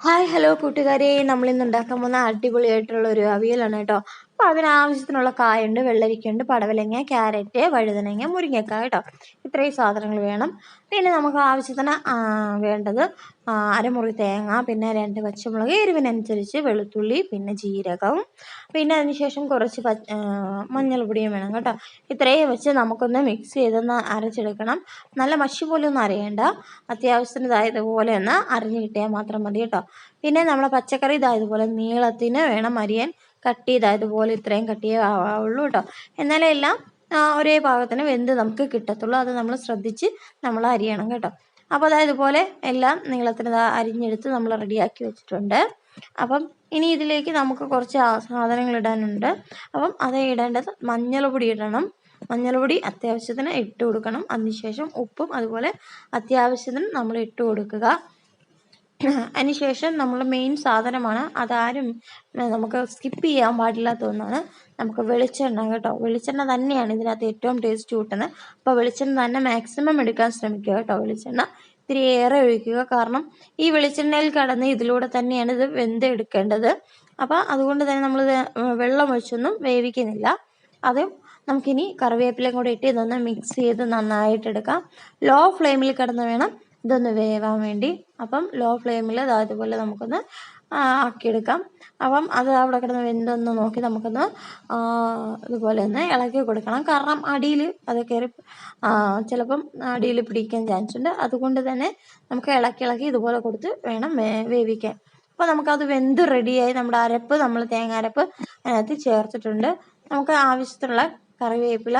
Hi hello കൂട്ടുകാരെ. നമ്മളിന്ന് ഉണ്ടാക്കാൻ പോകുന്ന അടിപൊളിയായിട്ടുള്ള ഒരു അവിയലാണ് കേട്ടോ. അപ്പോൾ അതിനാവശ്യത്തിനുള്ള കായുണ്ട് വെള്ളരിക്കയുണ്ട് പടവലങ്ങ ക്യാരറ്റ് വഴുതനങ്ങ മുരിങ്ങക്കായ കേട്ടോ ഇത്രയും സാധനങ്ങൾ വേണം. പിന്നെ നമുക്ക് ആവശ്യത്തിന് വേണ്ടത് അരമുറി തേങ്ങ പിന്നെ രണ്ട് പച്ചമുളക് എരിവിനനുസരിച്ച് വെളുത്തുള്ളി പിന്നെ ജീരകം പിന്നെ അതിനുശേഷം കുറച്ച് കുറച്ച് മഞ്ഞൾപ്പൊടിയും വേണം കേട്ടോ. ഇത്രയും വെച്ച് നമുക്കൊന്ന് മിക്സ് ചെയ്തൊന്ന് അരച്ചെടുക്കണം. നല്ല മഷി പോലെ ഒന്നും അരയേണ്ട. അത്യാവശ്യത്തിന് ഇതായതുപോലെ ഒന്ന് അരിഞ്ഞ് കിട്ടിയാൽ മാത്രം മതി കേട്ടോ. പിന്നെ നമ്മളെ പച്ചക്കറി ഇതായതുപോലെ നീളത്തിന് വേണം അരിയാൻ. കട്ട് ചെയ്തായതുപോലെ ഇത്രയും കട്ട് ചെയ്യേ ആവുള്ളൂ കേട്ടോ എന്നാലേ എല്ലാം ഒരേ പാകത്തിന് വെന്ത് നമുക്ക് കിട്ടത്തുള്ളൂ. അത് നമ്മൾ ശ്രദ്ധിച്ച് നമ്മൾ അരിയണം കേട്ടോ. അപ്പോൾ അതായത് ഇതുപോലെ എല്ലാം നീളത്തിന് അരിഞ്ഞെടുത്ത് നമ്മൾ റെഡിയാക്കി വെച്ചിട്ടുണ്ട്. അപ്പം ഇനി ഇതിലേക്ക് നമുക്ക് കുറച്ച് സാധനങ്ങൾ ഇടാനുണ്ട്. അപ്പം അത് ഇടേണ്ടത് മഞ്ഞൾപ്പൊടി ഇടണം. മഞ്ഞൾപ്പൊടി അത്യാവശ്യത്തിന് ഇട്ട് കൊടുക്കണം. അതിനുശേഷം ഉപ്പും അതുപോലെ അത്യാവശ്യത്തിന് നമ്മൾ ഇട്ട് കൊടുക്കുക. അതിനുശേഷം നമ്മൾ മെയിൻ സാധനമാണ്. അതാരും നമുക്ക് സ്കിപ്പ് ചെയ്യാൻ പാടില്ലാത്ത ഒന്നാണ്. നമുക്ക് വെളിച്ചെണ്ണ കേട്ടോ. വെളിച്ചെണ്ണ തന്നെയാണ് ഇതിനകത്ത് ഏറ്റവും ടേസ്റ്റ് കൂട്ടുന്നത്. അപ്പോൾ വെളിച്ചെണ്ണ തന്നെ മാക്സിമം എടുക്കാൻ ശ്രമിക്കുക കേട്ടോ. വെളിച്ചെണ്ണ ഇത്തിരി ഏറെ ഒഴിക്കുക. കാരണം ഈ വെളിച്ചെണ്ണയിൽ കടന്ന് ഇതിലൂടെ തന്നെയാണ് ഇത് വെന്തെടുക്കേണ്ടത്. അപ്പോൾ അതുകൊണ്ട് തന്നെ നമ്മൾ വെള്ളം ഒഴിച്ചൊന്നും വേവിക്കുന്നില്ല. അത് നമുക്കിനി കറിവേപ്പിലയും കൂടെ ഇട്ട് ഇതൊന്ന് മിക്സ് ചെയ്ത് നന്നായിട്ട് എടുക്കാം. ലോ ഫ്ലെയിമിൽ കിടന്ന് വേണം ഇതൊന്ന് വേവാൻ വേണ്ടി. അപ്പം ലോ ഫ്ലെയിമിൽ അതുപോലെ നമുക്കൊന്ന് ആക്കിയെടുക്കാം. അപ്പം അത് അവിടെ കിടന്ന് വെന്തൊന്ന് നോക്കി നമുക്കൊന്ന് ഇതുപോലെ ഒന്ന് ഇളക്കി കൊടുക്കണം. കാരണം അടിയിൽ അത് കയറി ചിലപ്പം അടിയിൽ പിടിക്കാൻ ചാൻസ് ഉണ്ട്. അതുകൊണ്ട് തന്നെ നമുക്ക് ഇളക്കി ഇളക്കി ഇതുപോലെ കൊടുത്ത് വേണം വേവിക്കാൻ. അപ്പോൾ നമുക്കത് വെന്ത് റെഡിയായി നമ്മുടെ അരപ്പ് നമ്മൾ തേങ്ങ അരപ്പ് അതിനകത്ത് ചേർത്തിട്ടുണ്ട്. നമുക്ക് ആവശ്യത്തിനുള്ള കറിവേപ്പില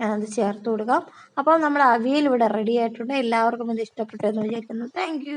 അത് ചേർത്ത് കൊടുക്കാം. അപ്പോൾ നമ്മുടെ അവിയൽ ഇവിടെ റെഡി ആയിട്ടുണ്ട്. എല്ലാവർക്കും ഇത് ഇഷ്ടപ്പെട്ടു എന്ന് വിചാരിക്കുന്നു. താങ്ക്